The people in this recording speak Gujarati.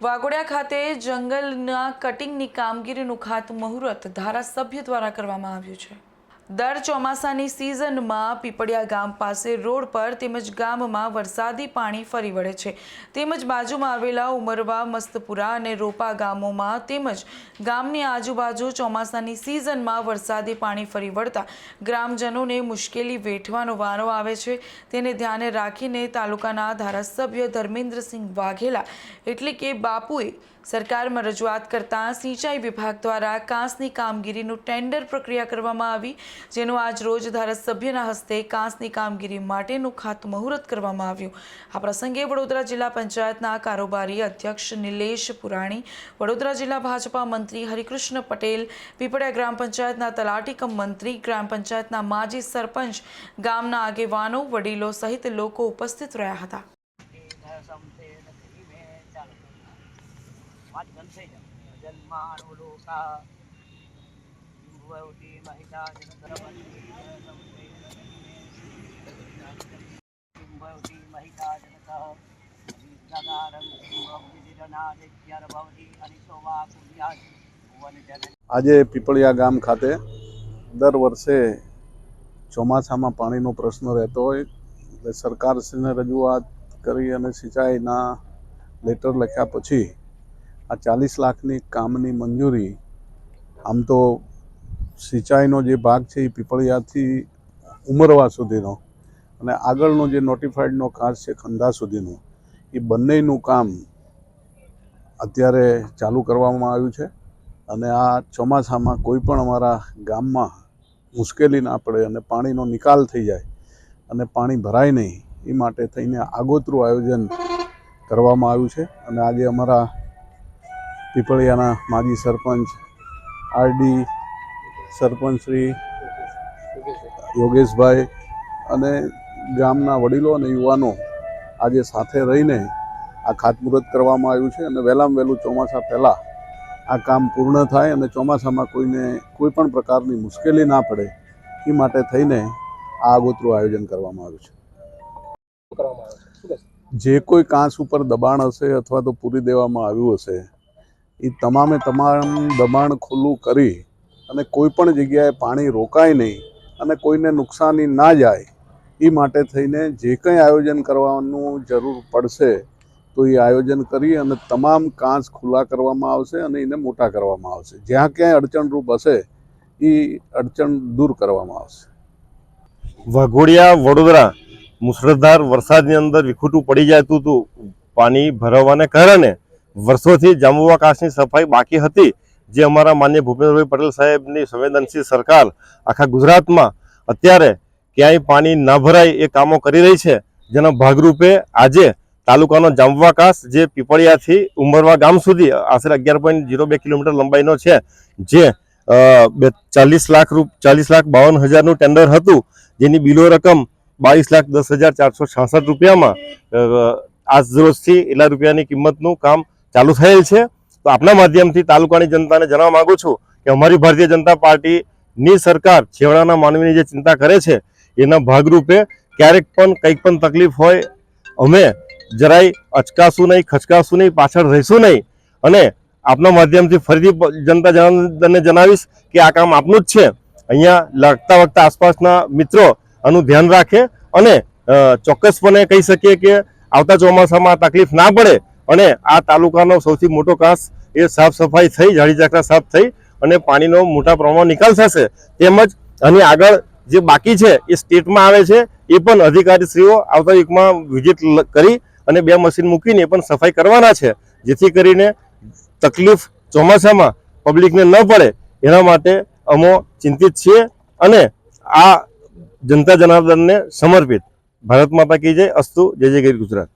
વાઘોડિયા ખાતે જંગલના કટિંગની કામગીરીનું ખાતમુહૂર્ત ધારાસભ્ય દ્વારા કરવામાં આવ્યું છે. દર ચોમાસાની સિઝનમાં પીપળિયા ગામ પાસે રોડ પર તેમજ ગામમાં વરસાદી પાણી ફરી વળે છે. તેમજ બાજુમાં આવેલા ઉમરવા, મસ્તપુરા અને રોપા ગામોમાં તેમજ ગામની આજુબાજુ ચોમાસાની સિઝનમાં વરસાદી પાણી ફરી વળતા ગ્રામજનોને મુશ્કેલી વેઠવાનો વારો આવે છે. તેને ધ્યાને રાખીને તાલુકાના ધારાસભ્ય ધર્મેન્દ્રસિંહ વાઘેલા એટલે કે બાપુએ સરકારમાં રજૂઆત કરતાં સિંચાઈ વિભાગ દ્વારા કાંસની કામગીરીનું ટેન્ડર પ્રક્રિયા કરવામાં આવી. જેનું આજ રોજ ધારાસભ્યના હસ્તે કાંસની કામગીરી માટેનું ખાતમુહૂર્ત કરવામાં આવ્યું. આ પ્રસંગે વડોદરા જિલ્લા પંચાયતના કારોબારી અધ્યક્ષ નિલેશ પુરાણી, વડોદરા જિલ્લા ભાજપા મંત્રી હરિકૃષ્ણ પટેલ, પીપળિયા ગ્રામ પંચાયતના તલાટી મંત્રી, ગ્રામ પંચાયતના માજી સરપંચ, ગામના આગેવાનો, વડીલો સહિત લોકો ઉપસ્થિત રહ્યા હતા. વાત ગમશે જ. જન્માણુ લોકા. આજે પીપળિયા ગામ ખાતે દર વર્ષે ચોમાસામાં પાણીનો પ્રશ્ન રહેતો હોય, એટલે સરકારશ્રીને રજૂઆત કરી અને સિંચાઈના લેટર લખ્યા પછી આ ચાલીસ લાખની કામની મંજૂરી આમ તો સિંચાઈનો જે ભાગ છે એ પીપળિયાથી ઉમરવા સુધીનો અને આગળનો જે નોટિફાઈડનો કાચ છે ખંધા સુધીનો, એ બંનેનું કામ અત્યારે ચાલુ કરવામાં આવ્યું છે અને આ ચોમાસામાં કોઈ પણ અમારા ગામમાં મુશ્કેલી ના પડે અને પાણીનો નિકાલ થઈ જાય અને પાણી ભરાય નહીં, એ માટે થઈને આગોતરું આયોજન કરવામાં આવ્યું છે. અને આજે અમારા પીપળિયાના માજી સરપંચ આરડી સરપંચ શ્રી યોગેશભાઈ અને ગામના વડીલો અને યુવાનો આજે સાથે રહીને આ ખાતમુહૂર્ત કરવામાં આવ્યું છે અને વહેલામાં વહેલું ચોમાસા પહેલાં આ કામ પૂર્ણ થાય અને ચોમાસામાં કોઈને કોઈ પણ પ્રકારની મુશ્કેલી ના પડે એ માટે થઈને આ આગોતરું આયોજન કરવામાં આવ્યું છે. જે કોઈ કાંસ ઉપર દબાણ હશે અથવા તો પૂરી દેવામાં આવ્યું હશે, એ તમામે તમામ દબાણ ખુલ્લું કરી અને કોઈ પણ જગ્યાએ પાણી રોકાય નહીં અને કોઈને નુકસાની ના જાય, એ માટે થઈને જે કંઈ આયોજન કરવાનું જરૂર પડશે, તો એ આયોજન કરી અને તમામ કાંચ ખુલ્લા કરવામાં આવશે અને એને મોટા કરવામાં આવશે. જ્યાં ક્યાંય અડચણરૂપ હશે, એ અડચણ દૂર કરવામાં આવશે. વાઘોડિયા, વડોદરા મુસળધાર વરસાદની અંદર વિખૂટું પડી જતું હતું. પાણી ભરાવાને કારણે વર્ષોથી જાંબુવા કાશની સફાઈ બાકી હતી. જે અમારા માન્ય ભૂપેન્દ્રભાઈ પટેલ સાહેબની સંવેદનશીલ સરકાર આખા ગુજરાતમાં અત્યારે ક્યાંય પાણી ના ભરાય એ કામો કરી રહી છે, જેના ભાગરૂપે આજે તાલુકાનો જાંબવાકાશ જે પીપળિયાથી ઉમરવા ગામ સુધી, આશરે અગિયાર પોઈન્ટ ઝીરો બે કિલોમીટર લંબાઈનો છે, જે બે, ચાલીસ લાખ રૂપ, ચાલીસ લાખ બાવન હજારનું ટેન્ડર હતું, જેની બિલો રકમ બાવીસ લાખ દસ હજાર ચારસો છાસઠ રૂપિયામાં આજ રોજથી એટલા રૂપિયાની કિંમતનું કામ ચાલુ થયેલ છે. તો આપના માધ્યમથી તાલુકાની જનતાને જણાવવા માંગુ છું કે અમારી ભારતીય જનતા પાર્ટીની સરકાર છેવાડાના માનવીની જે ચિંતા કરે છે, એના ભાગરૂપે ક્યારેક પણ કંઈક પણ તકલીફ હોય, અમે જરાય અચકાશું નહીં, ખચકાશું નહીં, પાછળ રહીશું નહીં. અને આપના માધ્યમથી ફરીથી જનતા જનાર્દનને જણાવીશ કે આ કામ આપનું જ છે. અહીંયા લાગતા વખતા આસપાસના મિત્રો આનું ધ્યાન રાખે અને ચોક્કસપણે કહી શકીએ કે આવતા ચોમાસામાં તકલીફ ના પડે અને આ તાલુકાનો સૌથી મોટો કાંસ એ સાફ સફાઈ થઈ, જાળી ઝાકરા સાફ થઈ અને પાણીનો મોટા પ્રમાણમાં નિકાલ થશે. તેમજ આની આગળ જે બાકી છે એ સ્ટેટમાં આવે છે, એ પણ અધિકારીશ્રીઓ આવતા વીકમાં વિઝિટ કરી અને બે મશીન મૂકીને પણ સફાઈ કરવાના છે. જેથી કરીને તકલીફ ચોમાસામાં પબ્લિકને ન પડે, એના માટે અમો ચિંતિત છીએ અને આ જનતા જનાર્દનને સમર્પિત. ભારત માતા કી જય, અસ્તુ, જય જય ગીર ગુજરાત.